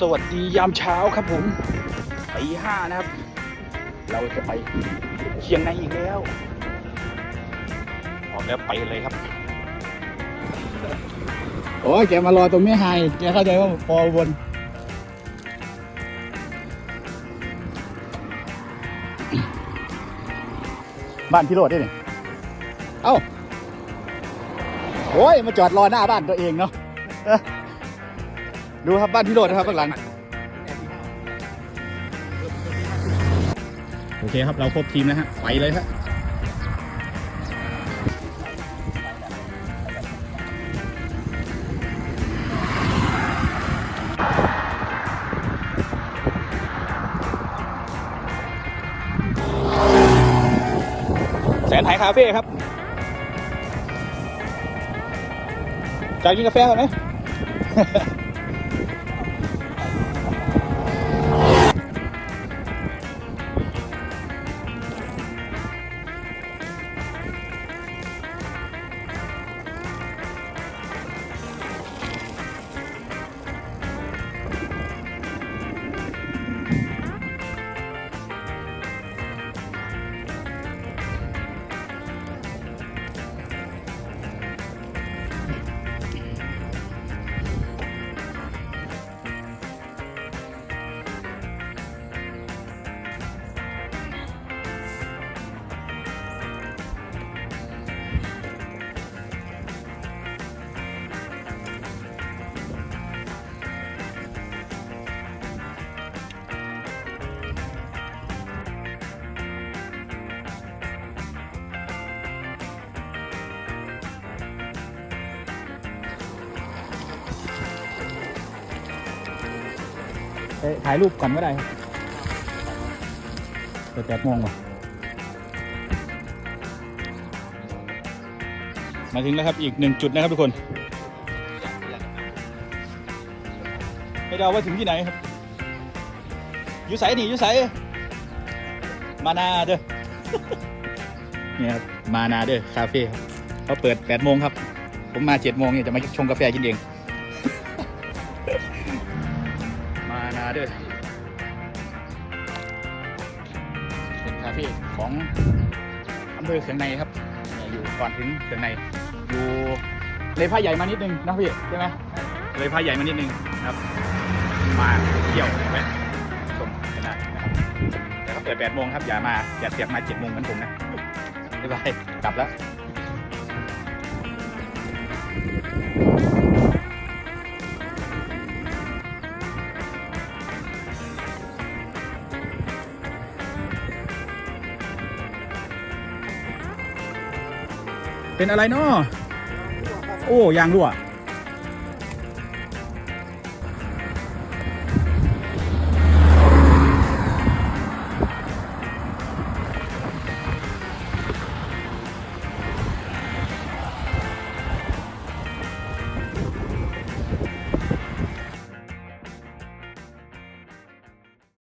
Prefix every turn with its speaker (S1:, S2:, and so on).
S1: สวัสดียามเช้าครับผมตีห้านะครับ เราจะไปเชียงในอีกแล้วออกแล้วไปเลยครับ โอ้ยแกมารอตรงนี้ไฮแกเข้าใจว่าพอวนบ้านพี่โรดได้เนี่ยเอ้า โอ้ย มาจอดรอหน้าบ้านตัวเองเนาะเอ้อ ดูครับบ้านพี่โรดนะครับข้างหลัง โอเคครับเราครบทีมแล้วฮะไปเลยฮะแสนไทยคาเฟ่ครับจะกินกาแฟกันไหม ถ่ายรูปก่อนก็ได้เปิดแปดโมงว่ะมาถึงแล้วครับอีกหนึ่งจุดนะครับทุกคนให้เดาว่าถึงที่ไหนครับอยูไสนี่อยูไสมานาเด้อเนี่ยครับมานาเด้อคาเฟ่ครับเขาเปิดแปดโมงครับ ผมมาเจ็ดโมงเนี่ยจะมาชงกาแฟกินเอง เด้อเป็นคาเฟ่ของอำเภอเขียงในครับ อยู่ก่อนถึงเขียงใน อยู่เลยผ้าใหญ่มานิดนึงนะพี่ใช่ไหมเลยผ้าใหญ่มานิดนึงนะครับ มาเที่ยวแวะชมกันได้นะครับแต่เขาเปิด8โมงครับอย่ามาอย่าเสียบมา7โมงเหมือนผมนะบ๊ายบายกลับแล้ว เป็นอะไรเนาะโอ้ยางรั่ว